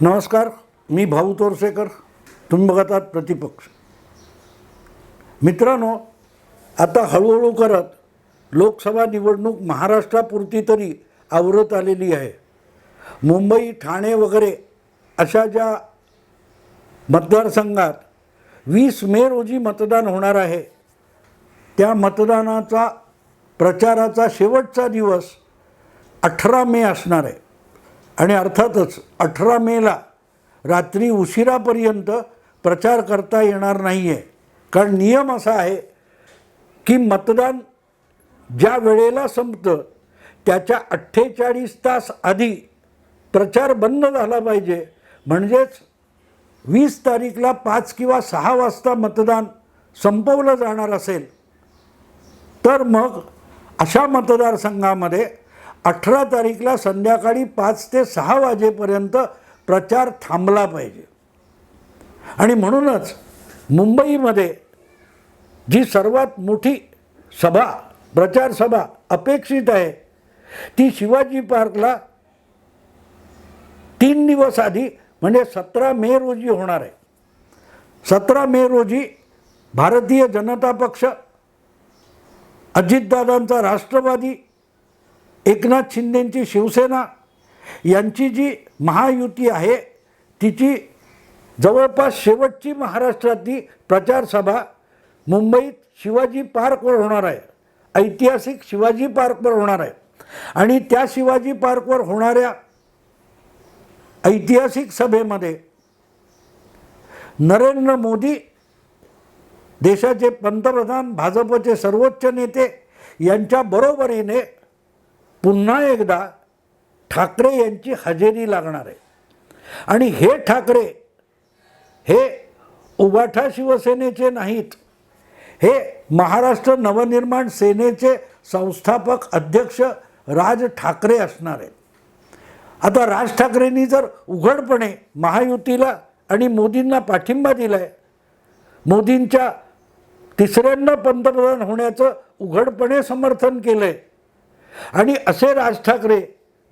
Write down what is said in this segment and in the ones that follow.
नमस्कार मी भाऊ तोरसेकर. तुम्ही बघत आहात प्रतिपक्ष. मित्रांनो आता हळूहळू करत लोकसभा निवडणूक महाराष्ट्रापुरती तरी आवरत आलेली आहे. मुंबई ठाणे वगैरे अशा ज्या मतदारसंघात वीस मे रोजी मतदान होणार आहे त्या मतदानाचा प्रचाराचा शेवटचा दिवस अठरा मे असणार आहे. आणि अर्थातच अठरा मेला रात्री उशिरापर्यंत प्रचार करता येणार नाही आहे कारण नियम असा आहे की मतदान ज्या वेळेला संपतं त्याच्या अठ्ठेचाळीस तास आधी प्रचार बंद झाला पाहिजे. म्हणजेच वीस तारीखला पाच किंवा सहा वाजता मतदान संपवलं जाणार असेल तर मग अशा मतदारसंघामध्ये अठरा तारीखला संध्याकाळी पाच ते सहा वाजेपर्यंत प्रचार थांबला पाहिजे. आणि म्हणूनच मुंबईमध्ये जी सर्वात मोठी सभा प्रचार सभा अपेक्षित आहे ती शिवाजी पार्कला तीन दिवस आधी म्हणजे सतरा मे रोजी होणार आहे. सतरा मे रोजी भारतीय जनता पक्ष अजितदादांचा राष्ट्रवादी एकनाथ शिंदेंची शिवसेना यांची जी महायुती आहे तिची जवळपास शेवटची महाराष्ट्रातली प्रचार सभा मुंबईत शिवाजी पार्कवर होणार आहे. ऐतिहासिक शिवाजी पार्कवर होणार आहे. आणि त्या शिवाजी पार्कवर होणाऱ्या ऐतिहासिक सभेमध्ये नरेंद्र मोदी देशाचे पंतप्रधान भाजपचे सर्वोच्च नेते यांच्या बरोबरीने पुन्हा एकदा ठाकरे यांची हजेरी लागणार आहे. आणि हे ठाकरे हे उबाठा शिवसेनेचे नाहीत हे महाराष्ट्र नवनिर्माण सेनेचे संस्थापक अध्यक्ष राज ठाकरे असणार आहेत. आता राज ठाकरेंनी जर उघडपणे महायुतीला आणि मोदींना पाठिंबा दिला आहे मोदींच्या तिसऱ्यांदा पंतप्रधान होण्याचं उघडपणे समर्थन केलं आहे आणि असे राज ठाकरे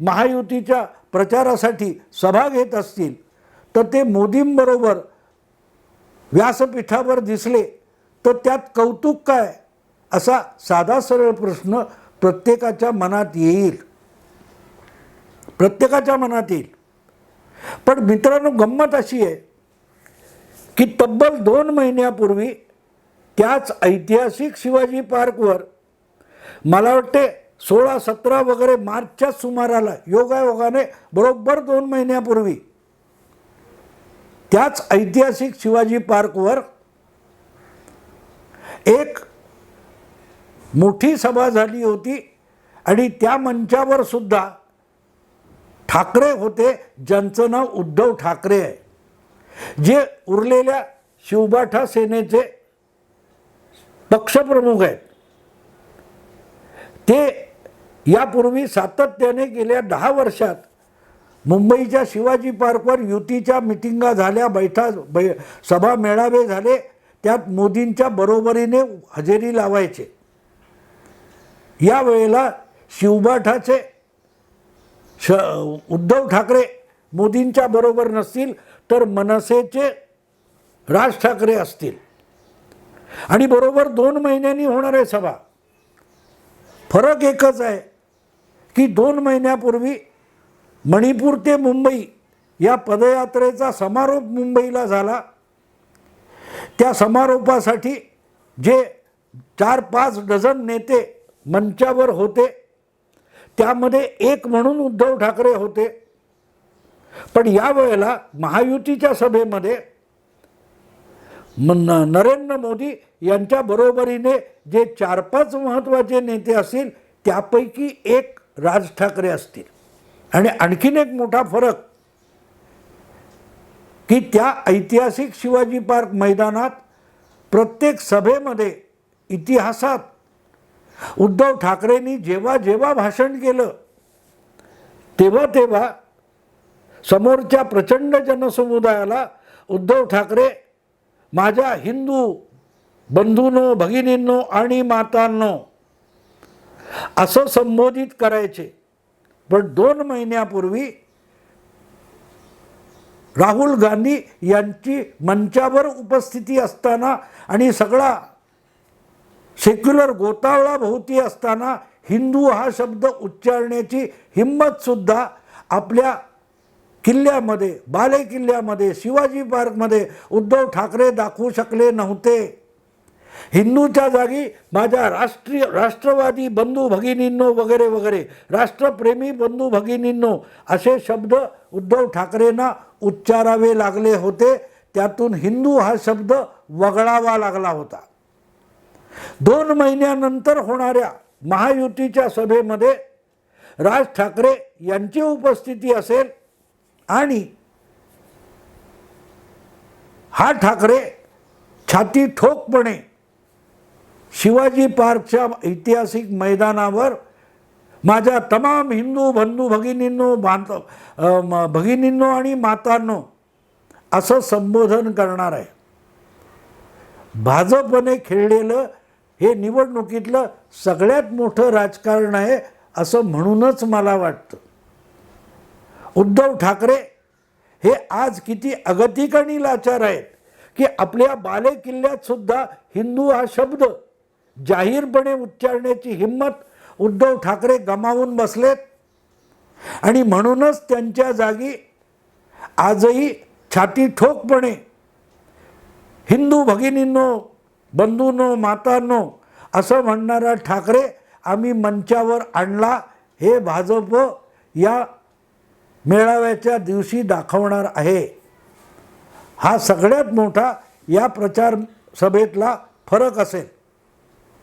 महायुतीच्या प्रचारासाठी सभा घेत असतील तर ते मोदींबरोबर व्यासपीठावर दिसले तर त्यात कौतुक काय? असा साधा सरळ प्रश्न प्रत्येकाच्या मनात येईल. प्रत्येकाच्या मनात येईल. पण मित्रांनो गंमत अशी आहे की तब्बल दोन महिन्यापूर्वी त्याच ऐतिहासिक शिवाजी पार्कवर मला वाटते सोळा सतरा वगैरे मार्चच्या सुमाराला योगायोगाने बरोबर दोन महिन्यापूर्वी त्याच ऐतिहासिक शिवाजी पार्कवर एक मोठी सभा झाली होती आणि त्या मंचावर सुद्धा ठाकरे होते ज्यांचं नाव उद्धव ठाकरे आहे. जे उरलेल्या शिवबाठा सेनेचे पक्षप्रमुख आहेत. ते यापूर्वी सातत्याने गेल्या दहा वर्षात मुंबईच्या शिवाजी पार्कवर युतीच्या मिटिंगा झाल्या बैठा बै सभा मेळावे झाले त्यात मोदींच्या बरोबरीने हजेरी लावायचे. यावेळेला शिवबाठाचे श उद्धव ठाकरे मोदींच्या बरोबर नसतील तर मनसेचे राज ठाकरे असतील. आणि बरोबर दोन महिन्यांनी होणार आहे सभा. फरक एकच आहे की दोन महिन्यापूर्वी मणिपूर ते मुंबई या पदयात्रेचा समारोप मुंबईला झाला. त्या समारोपासाठी जे चार पाच डझन नेते मंचावर होते त्यामध्ये एक म्हणून उद्धव ठाकरे होते. पण यावेळेला महायुतीच्या सभेमध्ये न- नरेंद्र मोदी यांच्या बरोबरीने जे चार पाच महत्त्वाचे नेते असतील त्यापैकी एक राज ठाकरे असतील. आणि आणखीन एक मोठा फरक की त्या ऐतिहासिक शिवाजी पार्क मैदानात प्रत्येक सभेमध्ये इतिहासात उद्धव ठाकरेंनी जेव्हा जेव्हा भाषण केलं तेव्हा तेव्हा समोरच्या प्रचंड जनसमुदायाला उद्धव ठाकरे माझ्या हिंदू बंधूंनो भगिनींनो आणि मातांनो असं संबोधित करायचे. पण दोन महिन्यापूर्वी राहुल गांधी यांची मंचावर उपस्थिती असताना आणि सगळा सेक्युलर गोतावळा भोवती असताना हिंदू हा शब्द उच्चारण्याची हिंमतसुद्धा आपल्या किल्ल्यामध्ये बाले किल्ल्यामध्ये शिवाजी पार्कमध्ये उद्धव ठाकरे दाखवू शकले नव्हते. हिंदूच्या जागी माझ्या राष्ट्रीय राष्ट्रवादी बंधू भगिनींनो वगैरे वगैरे राष्ट्रप्रेमी बंधू भगिनींनो असे शब्द उद्धव ठाकरेंना उच्चारावे लागले होते. त्यातून हिंदू हा शब्द वगळावा लागला होता. दोन महिन्यानंतर होणाऱ्या महायुतीच्या सभेमध्ये राज ठाकरे यांची उपस्थिती असेल आणि हा ठाकरे छाती ठोकपणे शिवाजी पार्कच्या ऐतिहासिक मैदानावर माझ्या तमाम हिंदू बंधू भगिनींनो बांध म- भगिनींनो आणि मातांनो असं संबोधन करणार आहे. भाजपने खेळलेलं हे निवडणुकीतलं सगळ्यात मोठं राजकारण आहे असं म्हणूनच मला वाटतं. उद्धव ठाकरे हे आज किती अगतिक आणि लाचार आहेत की आपल्या बालेकिल्ल्यातसुद्धा सुद्धा हिंदू हा शब्द जाहीरपणे उच्चारण्याची हिंमत उद्धव ठाकरे गमावून बसलेत. आणि म्हणूनच त्यांच्या जागी आजही छाती ठोकपणे हिंदू भगिनींनो बंधूंनो मातांनो असं म्हणणारा ठाकरे आम्ही मंचावर आणला हे भाजप या मेळाव्याच्या दिवशी दाखवणार आहे. हा सगळ्यात मोठा या प्रचार सभेतला फरक असेल.